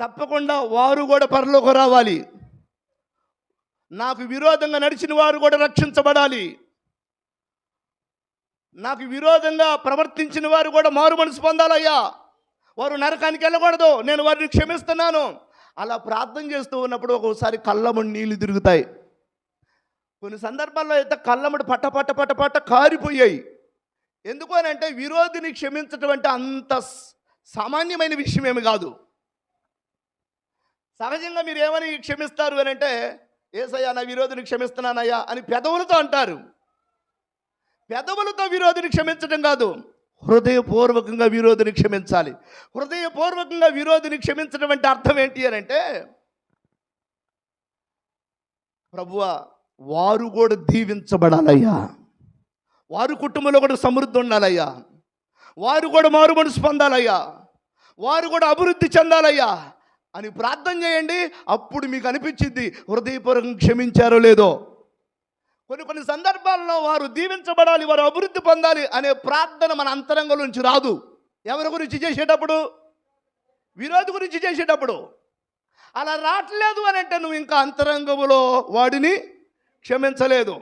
తప్పకుండా వారు కూడా పరలోకి రావాలి. నాకు విరోధంగా నడిచిన వారు కూడా రక్షించబడాలి. నాకు విరోధంగా ప్రవర్తించిన వారు కూడా మారు మనసు పొందాలయ్యా. వారు నరకానికి వెళ్ళకూడదు. నేను వారిని క్షమిస్తున్నాను. అలా ప్రార్థన చేస్తూ ఉన్నప్పుడు ఒక్కోసారి కళ్ళముడి నీళ్ళు తిరుగుతాయి. కొన్ని సందర్భాల్లో అయితే కళ్ళముడి పట్ట పట్ట పట్ట పట్ట కారిపోయాయి. ఎందుకు అని అంటే విరోధిని క్షమించటం అంటే అంత సామాన్యమైన విషయం ఏమి కాదు. సహజంగా మీరు ఏమని క్షమిస్తారు అని అంటే ఏసయ్యా నా విరోధిని క్షమిస్తున్నానయ్యా అని పెదవులతో అంటారు. పెదవులతో విరోధిని క్షమించడం కాదు హృదయపూర్వకంగా విరోధిని క్షమించాలి. హృదయపూర్వకంగా విరోధిని క్షమించడం అంటే అర్థం ఏంటి అని అంటే ప్రభువ వారు కూడా దీవించబడాలయ్యా. వారు కుటుంబంలో కూడా సమృద్ధి ఉండాలయ్యా. వారు కూడా మారు పొందాలయ్యా. వారు కూడా అభివృద్ధి చెందాలయ్యా. అని ప్రార్థన చేయండి అప్పుడు మీకు అనిపించింది హృదయపూర్వకం క్షమించారో లేదో. కొన్ని కొన్ని సందర్భాల్లో వారు దీవించబడాలి వారు అభివృద్ధి పొందాలి అనే ప్రార్థన మన అంతరంగం నుంచి రాదు. ఎవరి గురించి చేసేటప్పుడు? విరోధి గురించి చేసేటప్పుడు. అలా రావట్లేదు అని అంటే నువ్వు ఇంకా అంతరంగములో వాడిని క్షమించలేదు.